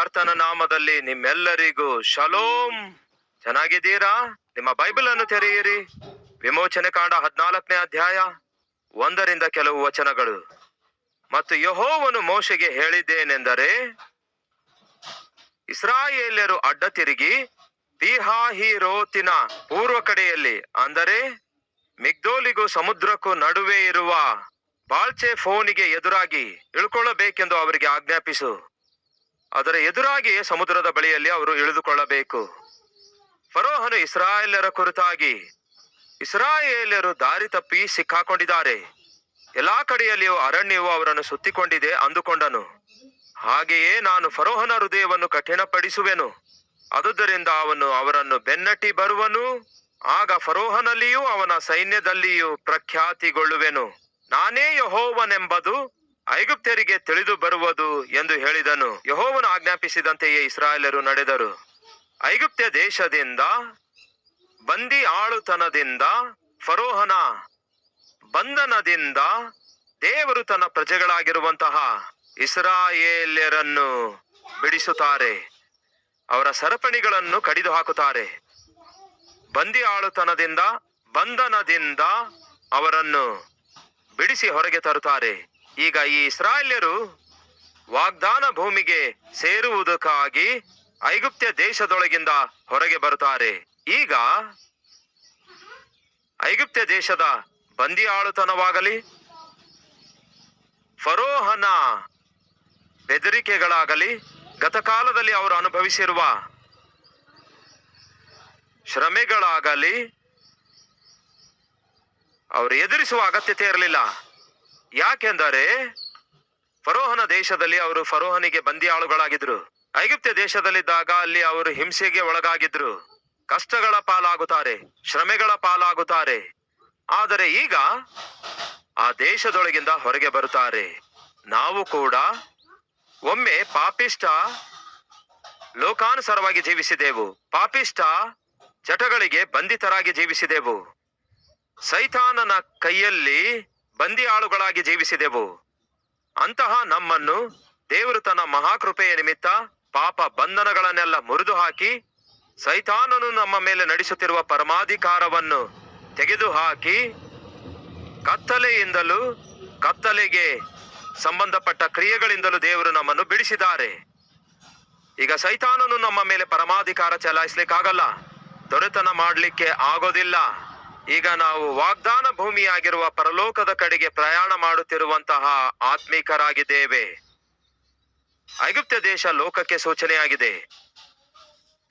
ಕರ್ತನ ನಾಮದಲ್ಲಿ ನಿಮ್ಮೆಲ್ಲರಿಗೂ ಶಲೋಂ. ಚೆನ್ನಾಗಿದ್ದೀರಾ? ನಿಮ್ಮ ಬೈಬಲ್ ಅನ್ನು ತೆರೆಯಿರಿ. ವಿಮೋಚನೆ ಕಾಂಡ ಹದಿನಾಲ್ಕನೇ ಅಧ್ಯಾಯ ಒಂದರಿಂದ ಕೆಲವು ವಚನಗಳು. ಮತ್ತು ಯಹೋವನು ಮೋಶೆಗೆ ಹೇಳಿದ್ದೇನೆಂದರೆ, ಇಸ್ರಾಯೇಲ್ಯರು ಅಡ್ಡ ತಿರುಗಿ ಪಿಹಾಹಿರೋತಿನ ಪೂರ್ವ ಕಡೆಯಲ್ಲಿ, ಅಂದರೆ ಮಿಗ್ದೋಲಿಗೂ ಸಮುದ್ರಕ್ಕೂ ನಡುವೆ ಇರುವ ಬಾಳ್ಚೆ ಫೋನಿಗೆ ಎದುರಾಗಿ ಇಳ್ಕೊಳ್ಳಬೇಕೆಂದು ಅವರಿಗೆ ಆಜ್ಞಾಪಿಸು. ಅದರ ಎದುರಾಗಿ ಸಮುದ್ರದ ಬಳಿಯಲ್ಲಿ ಅವರು ಇಳಿದುಕೊಳ್ಳಬೇಕು. ಫರೋಹನು ಇಸ್ರಾಯೇಲರ ಕುರಿತಾಗಿ ಇಸ್ರಾಯೇಲರು ದಾರಿ ತಪ್ಪಿ ಸಿಕ್ಕಾಕೊಂಡಿದ್ದಾರೆ. ಎಲ್ಲಾ ಕಡೆಯಲ್ಲಿಯೂ ಅರಣ್ಯವು ಅವರನ್ನು ಸುತ್ತಿಕೊಂಡಿದೆ ಅಂದುಕೊಂಡನು. ಹಾಗೆಯೇ ನಾನು ಫರೋಹನ ಹೃದಯವನ್ನು ಕಠಿಣಪಡಿಸುವೆನು. ಅದುದರಿಂದ ಅವನು ಅವರನ್ನು ಬೆನ್ನಟ್ಟಿ ಬರುವನು. ಆಗ ಫರೋಹನಲ್ಲಿಯೂ ಅವನ ಸೈನ್ಯದಲ್ಲಿಯೂ ಪ್ರಖ್ಯಾತಿಗೊಳ್ಳುವೆನು. ನಾನೇ ಯಹೋವನೆಂಬುದು ಐಗುಪ್ತ್ಯರಿಗೆ ತಿಳಿದು ಬರುವುದು ಎಂದು ಹೇಳಿದನು. ಯಹೋವನು ಆಜ್ಞಾಪಿಸಿದಂತೆಯೇ ಇಸ್ರಾಯೇಲರು ನಡೆದರು. ಐಗುಪ್ತ್ಯ ದೇಶದಿಂದ, ಬಂದಿ ಆಳುತನದಿಂದ, ಫರೋಹನ ಬಂಧನದಿಂದ ದೇವರು ತನ್ನ ಪ್ರಜೆಗಳಾಗಿರುವಂತಹ ಇಸ್ರಾಯೇಲ್ಯರನ್ನು ಬಿಡಿಸುತ್ತಾರೆ. ಅವರ ಸರಪಣಿಗಳನ್ನು ಕಡಿದು ಹಾಕುತ್ತಾರೆ ಬಂದಿ ಆಳುತನದಿಂದ, ಬಂಧನದಿಂದ ಅವರನ್ನು ಬಿಡಿಸಿ ಹೊರಗೆ ತರುತ್ತಾರೆ. ಈಗ ಈ ಇಸ್ರಾಯೇಲ್ಯರು ವಾಗ್ದಾನ ಭೂಮಿಗೆ ಸೇರುವುದಕ್ಕಾಗಿ ಐಗುಪ್ತ್ಯ ದೇಶದೊಳಗಿಂದ ಹೊರಗೆ ಬರುತ್ತಾರೆ. ಈಗ ಐಗುಪ್ತ್ಯ ದೇಶದ ಬಂದಿ ಆಳುತನವಾಗಲಿ, ಫರೋಹನ ಬೆದರಿಕೆಗಳಾಗಲಿ, ಗತಕಾಲದಲ್ಲಿ ಅವರು ಅನುಭವಿಸಿರುವ ಶ್ರಮೆಗಳಾಗಲಿ, ಅವರು ಎದುರಿಸುವ ಅಗತ್ಯತೆ ಇರಲಿಲ್ಲ. ಯಾಕೆಂದರೆ ಫರೋಹನ ದೇಶದಲ್ಲಿ ಅವರು ಫರೋಹನಿಗೆ ಬಂದಿ ಆಳುಗಳಾಗಿದ್ರು. ಐಗುಪ್ತ ದೇಶದಲ್ಲಿದ್ದಾಗ ಅಲ್ಲಿ ಅವರು ಹಿಂಸೆಗೆ ಒಳಗಾಗಿದ್ರು. ಕಷ್ಟಗಳ ಪಾಲಾಗುತ್ತಾರೆ, ಶ್ರಮೆಗಳ ಪಾಲಾಗುತ್ತಾರೆ. ಆದರೆ ಈಗ ಆ ದೇಶದೊಳಗಿಂದ ಹೊರಗೆ ಬರುತ್ತಾರೆ. ನಾವು ಕೂಡ ಒಮ್ಮೆ ಪಾಪಿಷ್ಟ ಲೋಕಾನುಸಾರವಾಗಿ ಜೀವಿಸಿದೆವು. ಪಾಪಿಷ್ಟ ಚಟಗಳಿಗೆ ಬಂಧಿತರಾಗಿ ಜೀವಿಸಿದೆವು. ಸೈತಾನನ ಕೈಯಲ್ಲಿ ಬಂದಿ ಆಳುಗಳಾಗಿ ಜೀವಿಸಿದೆವು. ಅಂತಹ ನಮ್ಮನ್ನು ದೇವರು ತನ್ನ ಮಹಾಕೃಪೆಯ ನಿಮಿತ್ತ ಪಾಪ ಬಂಧನಗಳನ್ನೆಲ್ಲ ಮುರಿದು ಹಾಕಿ ಸೈತಾನನು ನಮ್ಮ ಮೇಲೆ ನಡೆಸುತ್ತಿರುವ ಪರಮಾಧಿಕಾರವನ್ನು ತೆಗೆದುಹಾಕಿ ಕತ್ತಲೆಯಿಂದಲೂ ಕತ್ತಲೆಗೆ ಸಂಬಂಧಪಟ್ಟ ಕ್ರಿಯೆಗಳಿಂದಲೂ ದೇವರು ನಮ್ಮನ್ನು ಬಿಡಿಸಿದ್ದಾರೆ. ಈಗ ಸೈತಾನನು ನಮ್ಮ ಮೇಲೆ ಪರಮಾಧಿಕಾರ ಚಲಾಯಿಸ್ಲಿಕ್ಕಾಗಲ್ಲ. ದೊರೆತನ ಮಾಡಲಿಕ್ಕೆ ಆಗೋದಿಲ್ಲ. ಈಗ ನಾವು ವಾಗ್ದಾನ ಭೂಮಿಯಾಗಿರುವ ಪರಲೋಕದ ಕಡೆಗೆ ಪ್ರಯಾಣ ಮಾಡುತ್ತಿರುವಂತಹ ಆತ್ಮೀಕರಾಗಿದ್ದೇವೆ. ಐಗುಪ್ತ ದೇಶ ಲೋಕಕ್ಕೆ ಸೂಚನೆಯಾಗಿದೆ.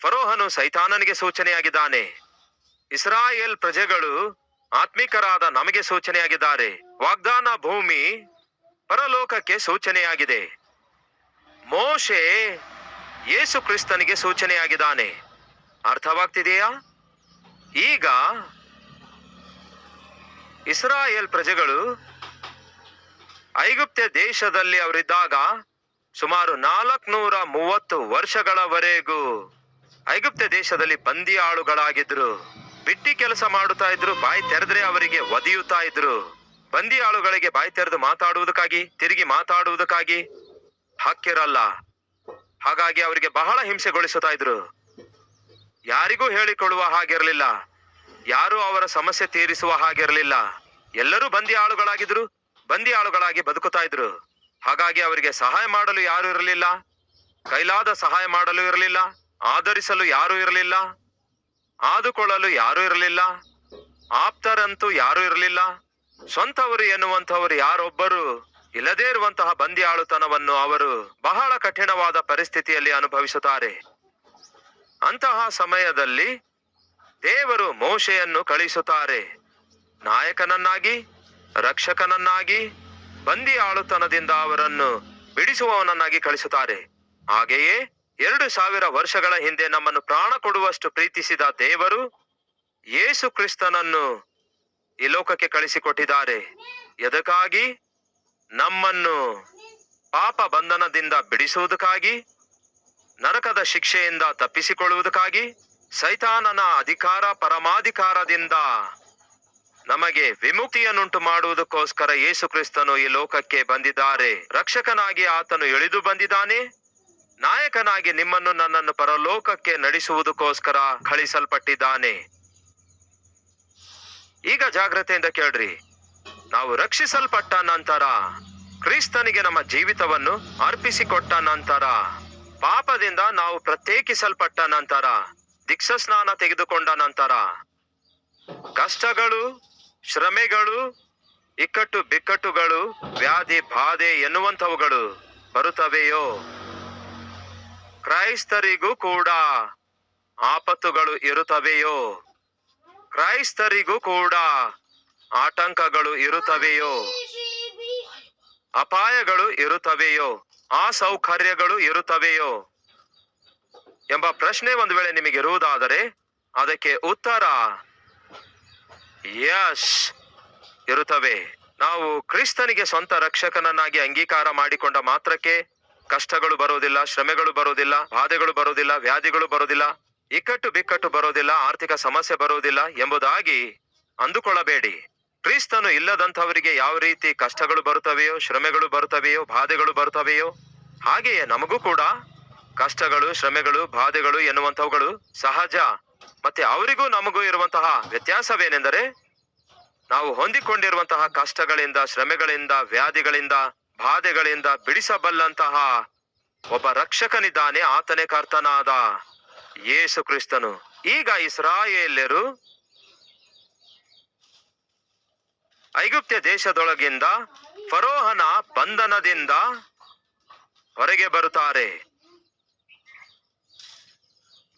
ಫರೋಹನು ಸೈತಾನನಿಗೆ ಸೂಚನೆಯಾಗಿದ್ದಾನೆ. ಇಸ್ರಾಯೇಲ್ ಪ್ರಜೆಗಳು ಆತ್ಮಿಕರಾದ ನಮಗೆ ಸೂಚನೆಯಾಗಿದ್ದಾರೆ. ವಾಗ್ದಾನ ಭೂಮಿ ಪರಲೋಕಕ್ಕೆ ಸೂಚನೆಯಾಗಿದೆ. ಮೋಶೆ ಯೇಸು ಕ್ರಿಸ್ತನಿಗೆ ಸೂಚನೆಯಾಗಿದ್ದಾನೆ. ಅರ್ಥವಾಗ್ತಿದೆಯಾ? ಈಗ ಇಸ್ರಾಯೇಲ್ ಪ್ರಜೆಗಳು ಐಗುಪ್ತ ದೇಶದಲ್ಲಿ ಅವರಿದ್ದಾಗ ಸುಮಾರು ನಾಲ್ಕುನೂರ ಮೂವತ್ತು ವರ್ಷಗಳವರೆಗೂ ಐಗುಪ್ತ ದೇಶದಲ್ಲಿ ಬಂದಿ ಆಳುಗಳಾಗಿದ್ರು. ಬಿಟ್ಟಿ ಕೆಲಸ ಮಾಡುತ್ತಾ ಇದ್ರು, ಬಾಯಿ ತೆರೆದ್ರೆ ಅವರಿಗೆ ಒದಿಯುತ್ತಾ ಇದ್ರು. ಬಂದಿ ಆಳುಗಳಿಗೆ ಬಾಯಿ ತೆರೆದು ಮಾತಾಡುವುದಕ್ಕಾಗಿ, ತಿರುಗಿ ಮಾತಾಡುವುದಕ್ಕಾಗಿ ಹಕ್ಕಿರಲ್ಲ. ಹಾಗಾಗಿ ಅವರಿಗೆ ಬಹಳ ಹಿಂಸೆಗೊಳಿಸುತ್ತಾ ಇದ್ರು. ಯಾರಿಗೂ ಹೇಳಿಕೊಳ್ಳುವ ಹಾಗಿರಲಿಲ್ಲ. ಯಾರು ಅವರ ಸಮಸ್ಯೆ ತೀರಿಸುವ ಹಾಗಿರಲಿಲ್ಲ. ಎಲ್ಲರೂ ಬಂದಿ ಆಳುಗಳಾಗಿದ್ರು, ಬಂದಿ ಆಳುಗಳಾಗಿ ಬದುಕುತ್ತಾ ಇದ್ರು. ಹಾಗಾಗಿ ಅವರಿಗೆ ಸಹಾಯ ಮಾಡಲು ಯಾರು ಇರಲಿಲ್ಲ. ಕೈಲಾದ ಸಹಾಯ ಮಾಡಲು ಇರಲಿಲ್ಲ. ಆಧರಿಸಲು ಯಾರು ಇರಲಿಲ್ಲ. ಆದುಕೊಳ್ಳಲು ಯಾರು ಇರಲಿಲ್ಲ. ಆಪ್ತರಂತೂ ಯಾರು ಇರಲಿಲ್ಲ. ಸ್ವಂತವರು ಎನ್ನುವಂಥವರು ಯಾರೊಬ್ಬರು ಇಲ್ಲದೇ ಇರುವಂತಹ ಬಂದಿ ಆಳುತನವನ್ನು ಅವರು ಬಹಳ ಕಠಿಣವಾದ ಪರಿಸ್ಥಿತಿಯಲ್ಲಿ ಅನುಭವಿಸುತ್ತಾರೆ. ಅಂತಹ ಸಮಯದಲ್ಲಿ ದೇವರು ಮೋಶೆಯನ್ನು ಕಳಿಸುತ್ತಾರೆ ನಾಯಕನನ್ನಾಗಿ, ರಕ್ಷಕನನ್ನಾಗಿ ಬಂದಿ ಆಳುತನದಿಂದ ಅವರನ್ನು ಬಿಡಿಸುವವನನ್ನಾಗಿ ಕಳಿಸುತ್ತಾರೆ ಹಾಗೆಯೇ ಎರಡು ಸಾವಿರ ವರ್ಷಗಳ ಹಿಂದೆ ನಮ್ಮನ್ನು ಪ್ರಾಣ ಕೊಡುವಷ್ಟು ಪ್ರೀತಿಸಿದ ದೇವರು ಯೇಸು ಕ್ರಿಸ್ತನನ್ನು ಈ ಲೋಕಕ್ಕೆ ಕಳಿಸಿಕೊಟ್ಟಿದ್ದಾರೆ ಎದಕ್ಕಾಗಿ? ನಮ್ಮನ್ನು ಪಾಪ ಬಂಧನದಿಂದ ಬಿಡಿಸುವುದಕ್ಕಾಗಿ, ನರಕದ ಶಿಕ್ಷೆಯಿಂದ ತಪ್ಪಿಸಿಕೊಳ್ಳುವುದಕ್ಕಾಗಿ ಸೈತಾನನ ಅಧಿಕಾರ ಪರಮಾಧಿಕಾರದಿಂದ ನಮಗೆ ವಿಮುಕ್ತಿಯನ್ನುಂಟು ಮಾಡುವುದಕ್ಕೋಸ್ಕರ ಯೇಸು ಕ್ರಿಸ್ತನು ಈ ಲೋಕಕ್ಕೆ ಬಂದಿದ್ದಾರೆ. ರಕ್ಷಕನಾಗಿ ಆತನು ಇಳಿದು ಬಂದಿದ್ದಾನೆ. ನಾಯಕನಾಗಿ ನಿಮ್ಮನ್ನು ನನ್ನನ್ನು ಪರಲೋಕಕ್ಕೆ ನಡೆಸುವುದಕ್ಕೋಸ್ಕರ ಕಳಿಸಲ್ಪಟ್ಟಿದ್ದಾನೆ ಈಗ ಜಾಗ್ರತೆಯಿಂದ ಕೇಳ್ರಿ. ನಾವು ರಕ್ಷಿಸಲ್ಪಟ್ಟ ನಂತರ, ಕ್ರಿಸ್ತನಿಗೆ ನಮ್ಮ ಜೀವಿತವನ್ನು ಅರ್ಪಿಸಿಕೊಟ್ಟ ನಂತರ, ಪಾಪದಿಂದ ನಾವು ಪ್ರತ್ಯೇಕಿಸಲ್ಪಟ್ಟ ನಂತರ ದೀಕ್ಷಾ ಸ್ನಾನ ತೆಗೆದುಕೊಂಡ ನಂತರ ಕಷ್ಟಗಳು, ಶ್ರಮೆಗಳು, ಇಕ್ಕಟ್ಟು ಬಿಕ್ಕಟ್ಟುಗಳು, ವ್ಯಾಧಿ ಬಾಧೆ ಎನ್ನುವಂಥವುಗಳು ಬರುತ್ತವೆಯೋ? ಕ್ರೈಸ್ತರಿಗೂ ಕೂಡ ಆಪತ್ತುಗಳು ಇರುತ್ತವೆಯೋ? ಕ್ರೈಸ್ತರಿಗೂ ಕೂಡ ಆಟಂಕಗಳು ಇರುತ್ತವೆಯೋ? ಅಪಾಯಗಳು ಇರುತ್ತವೆಯೋ? ಆ ಸೌಕರ್ಯಗಳು ಇರುತ್ತವೆಯೋ? ಎಂಬ ಪ್ರಶ್ನೆ ಒಂದು ವೇಳೆ ನಿಮಗೆ ಇರುವುದಾದರೆ ಅದಕ್ಕೆ ಉತ್ತರ ಯಶ್ ಇರುತ್ತವೆ. ನಾವು ಕ್ರಿಸ್ತನಿಗೆ ಸ್ವಂತ ರಕ್ಷಕನನ್ನಾಗಿ ಅಂಗೀಕಾರ ಮಾಡಿಕೊಂಡ ಮಾತ್ರಕ್ಕೆ ಕಷ್ಟಗಳು ಬರುವುದಿಲ್ಲ, ಶ್ರಮೆಗಳು ಬರುವುದಿಲ್ಲ, ಬಾಧೆಗಳು ಬರುವುದಿಲ್ಲ, ವ್ಯಾಧಿಗಳು ಬರುವುದಿಲ್ಲ, ಇಕ್ಕಟ್ಟು ಬಿಕ್ಕಟ್ಟು ಬರುವುದಿಲ್ಲ, ಆರ್ಥಿಕ ಸಮಸ್ಯೆ ಬರುವುದಿಲ್ಲ ಎಂಬುದಾಗಿ ಅಂದುಕೊಳ್ಳಬೇಡಿ. ಕ್ರಿಸ್ತನು ಇಲ್ಲದಂಥವರಿಗೆ ಯಾವ ರೀತಿ ಕಷ್ಟಗಳು ಬರುತ್ತವೆಯೋ, ಶ್ರಮೆಗಳು ಬರುತ್ತವೆಯೋ, ಬಾಧೆಗಳು ಬರುತ್ತವೆಯೋ, ಹಾಗೆಯೇ ನಮಗೂ ಕೂಡ ಕಷ್ಟಗಳು, ಶ್ರಮೆಗಳು, ಬಾಧೆಗಳು ಎನ್ನುವಂಥವುಗಳು ಸಹಜ. ಮತ್ತೆ ಅವರಿಗೂ ನಮಗೂ ಇರುವಂತಹ ವ್ಯತ್ಯಾಸವೇನೆಂದರೆ ನಾವು ಹೊಂದಿಕೊಂಡಿರುವಂತಹ ಕಷ್ಟಗಳಿಂದ, ಶ್ರಮೆಗಳಿಂದ, ವ್ಯಾಧಿಗಳಿಂದ, ಬಾಧೆಗಳಿಂದ ಬಿಡಿಸಬಲ್ಲಂತಹ ಒಬ್ಬ ರಕ್ಷಕನಿದ್ದಾನೆ ಆತನೇ ಕರ್ತನಾದ ಯೇಸು ಕ್ರಿಸ್ತನು. ಈಗ ಇಸ್ರಾಯೇಲ್ಯರು ಐಗುಪ್ತ ದೇಶದೊಳಗಿಂದ ಫರೋಹನ ಬಂಧನದಿಂದ ಹೊರಗೆ ಬರುತ್ತಾರೆ.